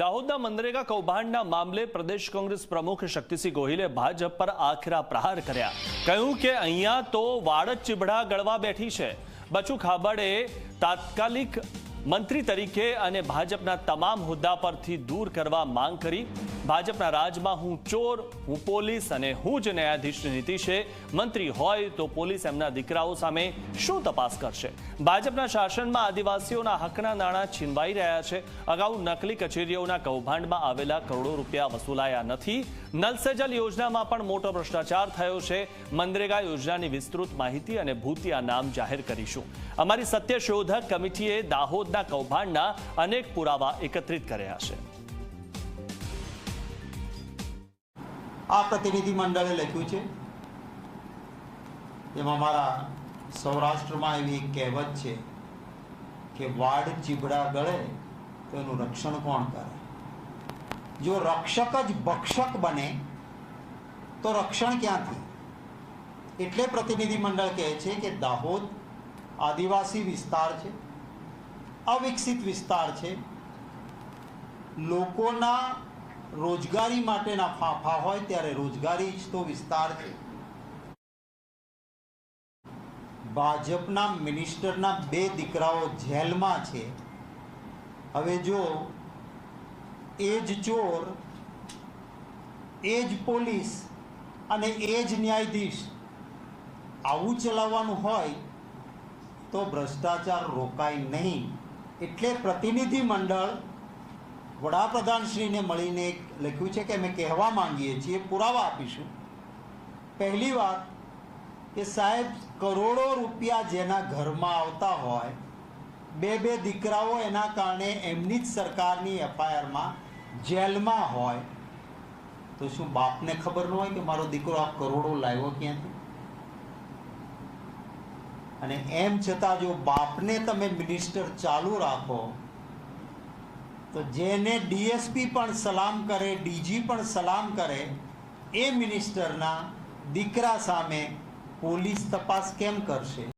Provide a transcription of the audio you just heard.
દાહોદના મનરેગા કૌભાંડના મામલે પ્રદેશ કોંગ્રેસ પ્રમુખ શક્તિસિંહ ગોહિલે ભાજપ પર આખરા પ્રહાર કર્યા. કહ્યું કે અહીંયા તો વાડ ચીબડા ગળવા બેઠી છે. બચુ ખાબડે તાત્કાલિક મંત્રી તરીકે અને ભાજપના તમામ હોદ્દા પરથી દૂર કરવા માંગ કરી. ભાજપના રાજમાં હું ચોર, હું પોલીસ અને હું જ ન્યાયાધીશ નીતિ છે મંત્રી હોય તો પોલીસ એમના દીકરાઓ સામે શું તપાસ કરશે? ભાજપના શાસનમાં આદિવાસીઓના હકના નાણાં છીનવાઈ રહ્યા છે. અગાઉ નકલી કચેરીઓના કૌભાંડમાં આવેલા કરોડો રૂપિયા વસૂલાયા નથી. નલ સે જલ યોજનામાં પણ મોટો ભ્રષ્ટાચાર થયો છે. મનરેગા યોજનાની વિસ્તૃત માહિતી અને ભૂતિયા નામ જાહેર કરીશું. અમારી સત્ય શોધક કમિટીએ દાહોદના કૌભાંડના અનેક પુરાવા એકત્રિત કર્યા છે. આ પ્રતિનિધિ મંડળે લખ્યું છે. એમાં મારા સૌરાષ્ટ્રમાં એવી એક કહેવત છે કે વાડ ચીબડા ગળે તો એનું રક્ષણ કોણ કરે? જો રક્ષક જ ભક્ષક બને, તો રક્ષણ ક્યાંથી? એટલે પ્રતિનિધિ મંડળ કહે છે કે દાહોદ આદિવાસી વિસ્તાર છે, અવિકસિત વિસ્તાર છે. લોકોના રોજગારી માટેના ફાંફા હોય ત્યારે રોજગારી તો વિસ્તાર છે. ભાજપના મિનિસ્ટરના બે દીકરાઓ જેલમાં છે. હવે જો એ જ ચોર, એ જ પોલીસ અને એ જ ન્યાયાધીશ આવું ચલાવવાનું હોય તો ભ્રષ્ટાચાર રોકાય નહીં. એટલે પ્રતિનિધિ મંડળ વડાપ્રધાનશ્રીને મળીને લખ્યું છે કે અમે કહેવા માંગીએ છીએ, પુરાવા આપીશું. પહેલી વાત કે સાહેબ, કરોડો રૂપિયા જેના ઘરમાં આવતા હોય, બે બે દીકરાઓ એના કારણે એમની જ સરકારની એફઆઈઆરમાં જેલમાં હોય, તો શું બાપને ખબર ન હોય કે મારો દીકરો આ કરોડો લાવ્યો ક્યાંથી? અને એમ છતાં જો બાપને તમે મિનિસ્ટર ચાલુ રાખો તો જેને ડીએસપી પણ સલામ કરે, ડીજી પણ સલામ કરે, એ મિનિસ્ટરના દીકરા સામે પોલીસ તપાસ કેમ કરશે?